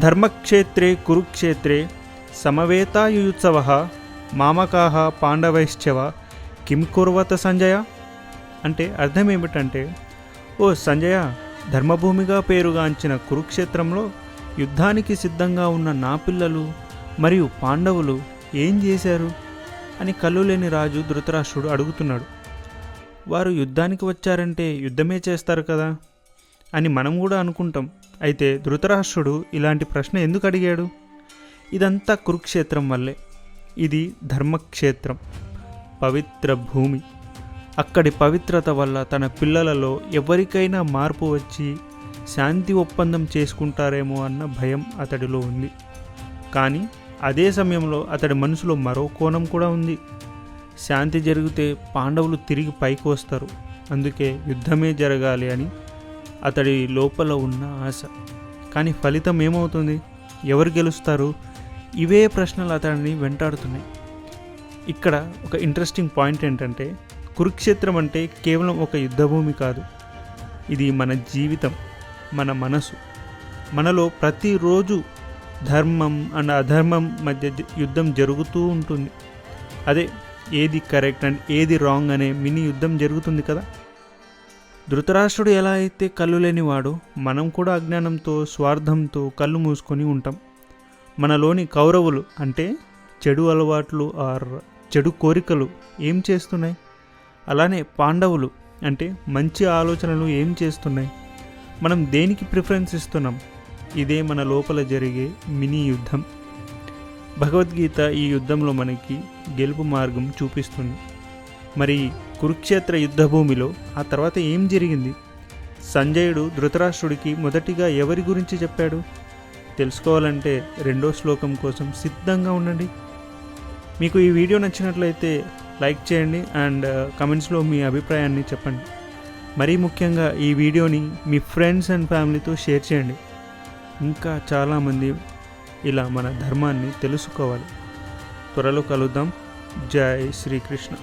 ధర్మక్షేత్రే కురుక్షేత్రే సమవేతాయుత్సవ మామకాహ పాండవైశ్చవ కిం కుర్వత సంజయ అంటే అర్థం ఏమిటంటే ఓ సంజయ ధర్మభూమిగా పేరుగాంచిన కురుక్షేత్రంలో యుద్ధానికి సిద్ధంగా ఉన్న నా పిల్లలు మరియు పాండవులు ఏం చేశారు? అని కళ్ళు లేని రాజు ధృతరాష్ట్రుడు అడుగుతున్నాడు. వారు యుద్ధానికి వచ్చారంటే యుద్ధమే చేస్తారు కదా? అని మనం కూడా అనుకుంటాం. అయితే ధృతరాష్ట్రుడు ఇలాంటి ప్రశ్న ఎందుకు అడిగాడు? ఇదంతా కురుక్షేత్రం వల్లే. ఇది ధర్మక్షేత్రం పవిత్ర భూమి. అక్కడి పవిత్రత వల్ల తన పిల్లలలో ఎవరికైనా మార్పు వచ్చి శాంతి ఒప్పందం చేసుకుంటారేమో అన్న భయం అతడిలో ఉంది. కానీ అదే సమయంలో అతడి మనసులో మరో కోణం కూడా ఉంది. శాంతి జరిగితే పాండవులు తిరిగి పైకి వస్తారు. అందుకే యుద్ధమే జరగాలి అని అతడి లోపల ఉన్న ఆశ. కానీ ఫలితం ఏమవుతుంది? ఎవరు గెలుస్తారు? ఇవే ప్రశ్నలు అతడిని వెంటాడుతున్నాయి. ఇక్కడ ఒక ఇంట్రెస్టింగ్ పాయింట్ ఏంటంటే కురుక్షేత్రం అంటే కేవలం ఒక యుద్ధభూమి కాదు. ఇది మన జీవితం మన మనసు. మనలో ప్రతిరోజు ధర్మం అండ్ అధర్మం మధ్య యుద్ధం జరుగుతూ ఉంటుంది. అదే ఏది కరెక్ట్ అండ్ ఏది రాంగ్ అనే మినీ యుద్ధం జరుగుతుంది కదా? ధృతరాష్ట్రుడు ఎలా అయితే కళ్ళు లేనివాడో మనం కూడా అజ్ఞానంతో స్వార్థంతో కళ్ళు మూసుకొని ఉంటాం. మనలోని కౌరవులు అంటే చెడు అలవాట్లు ఆర్ చెడు కోరికలు ఏం చేస్తున్నాయి? అలానే పాండవులు అంటే మంచి ఆలోచనలు ఏం చేస్తున్నాయి? మనం దేనికి ప్రిఫరెన్స్ ఇస్తున్నాం? ఇదే మన లోపల జరిగే మినీ యుద్ధం. భగవద్గీత ఈ యుద్ధంలో మనకి గెలుపు మార్గం చూపిస్తుంది. మరి కురుక్షేత్ర యుద్ధభూమిలో ఆ తర్వాత ఏం జరిగింది? సంజయుడు ధృతరాష్ట్రుడికి మొదటిగా ఎవరి గురించి చెప్పాడు? తెలుసుకోవాలంటే రెండో శ్లోకం కోసం సిద్ధంగా ఉండండి. మీకు ఈ వీడియో నచ్చినట్లయితే లైక్ చేయండి అండ్ uh, కమెంట్స్లో మీ అభిప్రాయాన్ని చెప్పండి. మరీ ముఖ్యంగా ఈ వీడియోని మీ ఫ్రెండ్స్ అండ్ ఫ్యామిలీతో షేర్ చేయండి. ఇంకా చాలామంది ఇలా మన ధర్మాన్ని తెలుసుకోవాలి. త్వరలో కలుద్దాం. జై శ్రీకృష్ణ.